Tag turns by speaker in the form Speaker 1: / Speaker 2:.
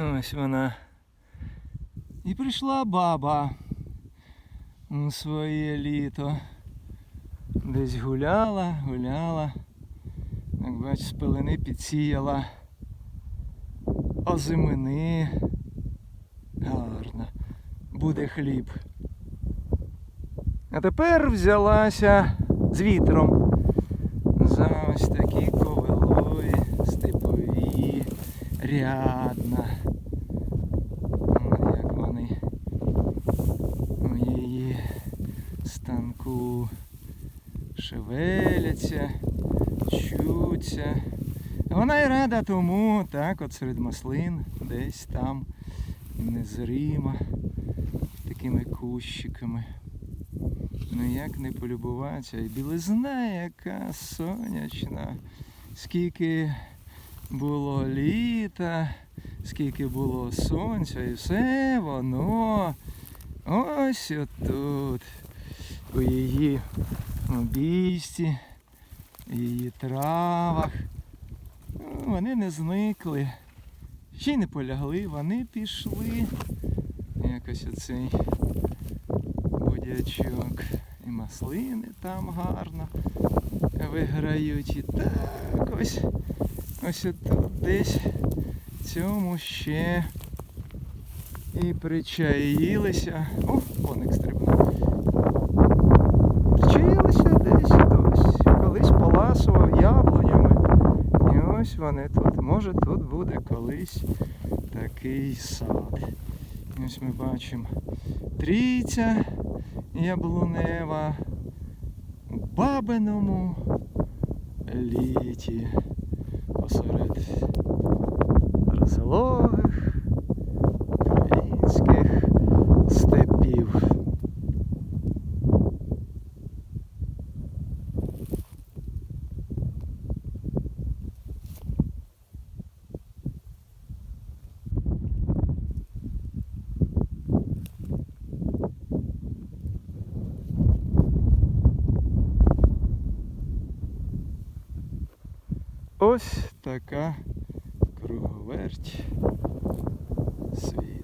Speaker 1: Ось вона. І прийшла баба у своє літо. Десь гуляла, гуляла. Як бач, з пилини підсіяла. Озимини. Гарно. Буде хліб. А тепер взялася з вітром. За ось такі ковилові, степові, рядна. От як вони у її станку шевеляться, чуться. Вона й рада тому, так, от серед маслин, десь там незрима, такими кущиками. Ну як не полюбуватися. І білизна яка сонячна. Скільки було літа, скільки було сонця, і все воно ось отут. У її обійсті, її травах. Вони не зникли. Ще й не полягли, вони пішли. Якось оцей будячок. І маслини там гарно виграють. І так ось ось тут десь цьому ще і причаїлися. О, коник стрибнув. Причаїлися десь ось. Колись поласував яблунями. І ось вони тут. Може тут буде колись такий сад. І Ось ми бачимо трійця яблунева у бабиному літі посеред Ось така круговерть світу.